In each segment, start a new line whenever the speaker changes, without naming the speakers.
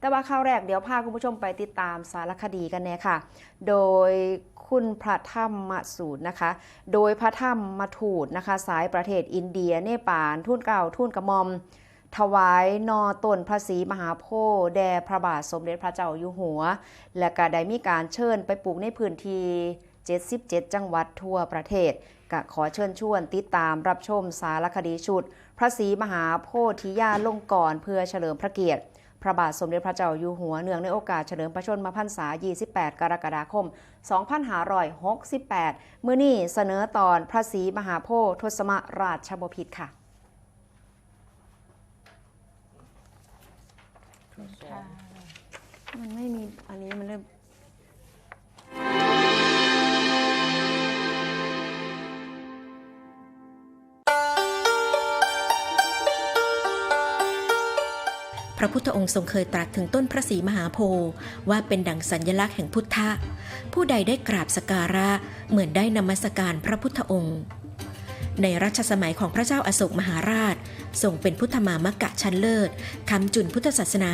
แต่ว่าข่าวแรกเดี๋ยวพาคุณผู้ชมไปติดตามสารคดีกันแน่ค่ะ โดยคุณพระธรรมสูตรนะคะ โดยพระธรรมทูตนะคะ สายประเทศอินเดียเนปาลทุ่นเก่าทุ่นกระมอม ถวายนอต้นพระศรีมหาโพธิ์แด่พระบาทสมเด็จพระเจ้าอยู่หัว และก็ได้มีการเชิญไปปลูกในพื้นที่ 77 จังหวัดทั่วประเทศก็ขอเชิญชวนติดตามรับชมสารคดีชุด พระศรีมหาโพธิญาลงกรณ์เพื่อเฉลิมพระเกียรติ พระบาทสมเด็จพระเจ้าอยู่หัวเนื่องในโอกาสเฉลิมพระชนมพรรษา 28 กรกฎาคม 2568 มื้อนี้เสนอตอนพระศรีมหาโพธิ์ทศมราชบพิตรค่ะมันไม่มีอันนี้มันเริ่ม
พระพุทธองค์ทรงเคยตรัสถึงต้นพระศรีมหาโพธิ์ว่าเป็นดั่งสัญลักษณ์แห่งพุทธะ ผู้ใดได้กราบสการะเหมือนได้นมัสการพระพุทธองค์ ในรัชสมัยของพระเจ้าอาโศกมหาราชทรงเป็นพุทธมามกะชั้นเลิศคำจุนพุทธศาสนา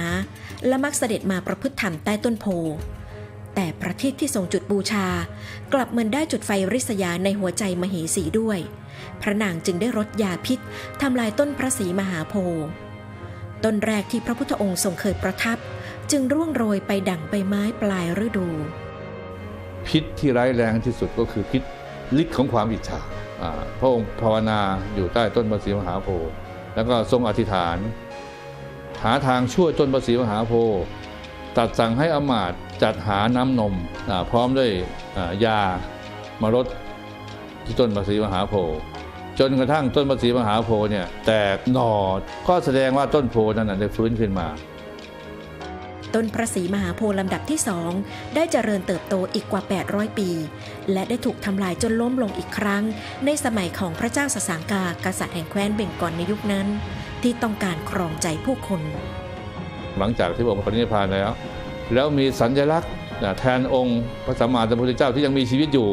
และมักเสด็จมาประพฤติธรรมใต้ต้นโพธิ์แต่ประทีปที่ทรงจุดบูชา กลับเหมือนได้จุดไฟริษยาในหัวใจมเหสีด้วย พระนางจึงได้รดยาพิษทำลายต้นพระศรีมหาโพธิ์ ต้นแรกที่พระพุทธองค์ทรงเคยประทับ จึงร่วงโรยไปดั่งใบไม้ปลายฤดู
พิษที่ร้ายแรงที่สุดก็คือพิษฤทธิ์ของความอิจฉาพระองค์ภาวนาอยู่ใต้ต้นพระศรีมหาโพธิ์แล้วก็ทรงอธิษฐาน หาทางช่วยต้นพระศรีมหาโพธิ์ตัดสั่งให้อมาตจัดหาน้ำนมพร้อมด้วยอ่ายามารดที่ต้นพระศรีมหาโพธิ์ จนกระทั่งต้นพระศรีมหาโพธิ์เนี่ยแตกหน่อก็แสดงว่าต้นโพธิ์นั้นนะได้ฟื้นขึ้นมา
ต้นพระศรีมหาโพธิ์ลำดับที่สองได้เจริญเติบโตอีกกว่า 800 ปี และได้ถูกทำลายจนล้มลงอีกครั้ง ในสมัยของพระเจ้าสสางกากษัตริย์แห่งแคว้นเบงกอลในยุคนั้น ที่ต้องการครองใจผู้คน
หลังจากที่พระองค์ปรินิพพานแล้ว แล้วมีสัญลักษณ์นะแทนองค์พระสัมมาสัมพุทธเจ้าที่ยังมีชีวิตอยู่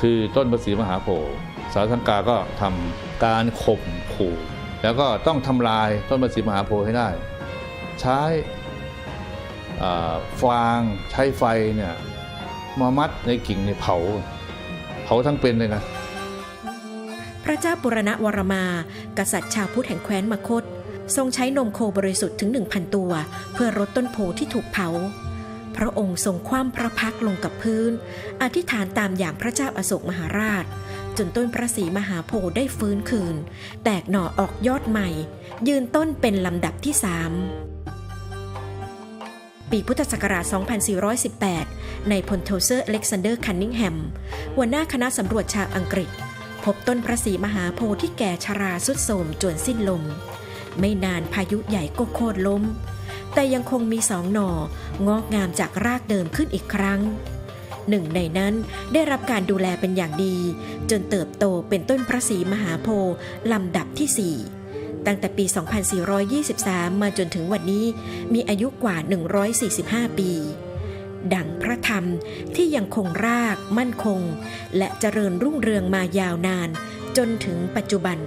คือต้นพระศรีมหาโพธิ์ สาวสังกาก็ทำการข่มขู่แล้วก็ต้องทำลายต้นพระศรีมหาโพธิ์ให้ได้ ใช้ฟางใช้ไฟเนี่ยมามัดในกิ่งในเผา เผาทั้งเป็นเลยนะ
พระเจ้าปุรณะวรมา กษัตริย์ชาวพุทธแห่งแคว้นมคต ทรงใช้นมโคบริสุทธิ์ถึง 1,000 ตัว เพื่อรดต้นโพที่ถูกเผา พระองค์ทรงคว่ำพระพักลงกับพื้น อธิษฐานตามอย่างพระเจ้าอาโศกมหาราช จนต้นพระศรีมหาโพธิ์ได้ฟื้นคืน แตกหน่อออกยอดใหม่ ยืนต้นเป็นลำดับที่สามปีพุทธศักราช 2418 ในพลโทเซอร์อเล็กซานเดอร์ คันนิงแฮม หัวหน้าคณะสำรวจชาวอังกฤษ พบต้นพระศรีมหาโพธิ์ที่แก่ชราสุดโทมจนสิ้นลม ไม่นานพายุใหญ่ก็โค่นล้ม แต่ยังคงมีสองหน่องอกงามจากรากเดิมขึ้นอีกครั้ง หนึ่งในนั้นได้รับการดูแลเป็นอย่างดี จนเติบโตเป็นต้นพระศรีมหาโพธิ์ลำดับที่ 4 ตั้งแต่ปี 2423 มาจนถึงวันนี้มีอายุกว่า 145 ปี ดังพระธรรมที่ยังคงรากมั่นคง และเจริญรุ่งเรืองมายาวนานจนถึงปัจจุบัน